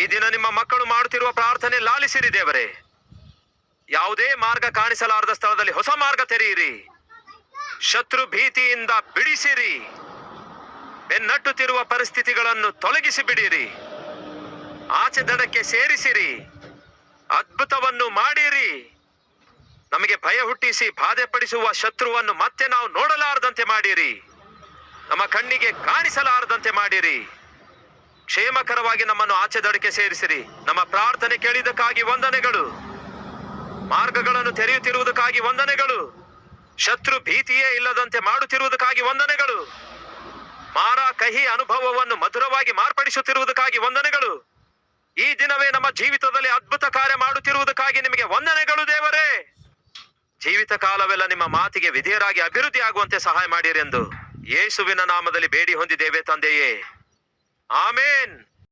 ಈ ದಿನ ನಿಮ್ಮ ಮಕ್ಕಳು ಮಾಡುತ್ತಿರುವ ಪ್ರಾರ್ಥನೆ ಲಾಲಿಸಿರಿ ದೇವರೇ. ಯಾವುದೇ ಮಾರ್ಗ ಕಾಣಿಸಲಾರದ ಸ್ಥಳದಲ್ಲಿ ಹೊಸ ಮಾರ್ಗ ತೆರೆಯಿರಿ. ಶತ್ರು ಭೀತಿಯಿಂದ ಬಿಡಿಸಿರಿ. ಬೆನ್ನಟ್ಟುತ್ತಿರುವ ಪರಿಸ್ಥಿತಿಗಳನ್ನು ತೊಲಗಿಸಿ ಬಿಡಿರಿ ಆಚೆ ದಡಕ್ಕೆ ಸೇರಿಸಿರಿ. ಅದ್ಭುತವನ್ನು ಮಾಡಿರಿ. ನಮಗೆ ಭಯ ಹುಟ್ಟಿಸಿ ಬಾಧೆ ಪಡಿಸುವ ಶತ್ರುವನ್ನು ಮತ್ತೆ ನಾವು ನೋಡಲಾರದಂತೆ ಮಾಡಿರಿ. ನಮ್ಮ ಕಣ್ಣಿಗೆ ಕಾಣಿಸಲಾರದಂತೆ ಮಾಡಿರಿ. ಕ್ಷೇಮಕರವಾಗಿ ನಮ್ಮನ್ನು ಆಚೆ ದಡಕ್ಕೆ ಸೇರಿಸಿರಿ. ನಮ್ಮ ಪ್ರಾರ್ಥನೆ ಕೇಳಿದಕ್ಕಾಗಿ ವಂದನೆಗಳು. ಮಾರ್ಗಗಳನ್ನು ತೆರೆಯುತ್ತಿರುವುದಕ್ಕಾಗಿ ವಂದನೆಗಳು. ಶತ್ರು ಭೀತಿಯೇ ಇಲ್ಲದಂತೆ ಮಾಡುತ್ತಿರುವುದಕ್ಕಾಗಿ ವಂದನೆಗಳು. ಮಾರ ಕಹಿ ಅನುಭವವನ್ನು ಮಧುರವಾಗಿ ಮಾರ್ಪಡಿಸುತ್ತಿರುವುದಕ್ಕಾಗಿ ವಂದನೆಗಳು. ಈ ದಿನವೇ ನಮ್ಮ ಜೀವಿತದಲ್ಲಿ ಅದ್ಭುತ ಕಾರ್ಯ ಮಾಡುತ್ತಿರುವುದಕ್ಕಾಗಿ ನಿಮಗೆ ವಂದನೆಗಳು ದೇವರೇ. ಜೀವಿತ ಕಾಲವೆಲ್ಲ ನಿಮ್ಮ ಮಾತಿಗೆ ವಿಧೇಯರಾಗಿ ಅಭಿವೃದ್ಧಿ ಆಗುವಂತೆ ಸಹಾಯ ಮಾಡಿರೆಂದು ಯೇಸುವಿನ ನಾಮದಲ್ಲಿ ಬೇಡಿ ಹೊಂದಿದ್ದೇವೆ ತಂದೆಯೇ. ಆಮೇನ್.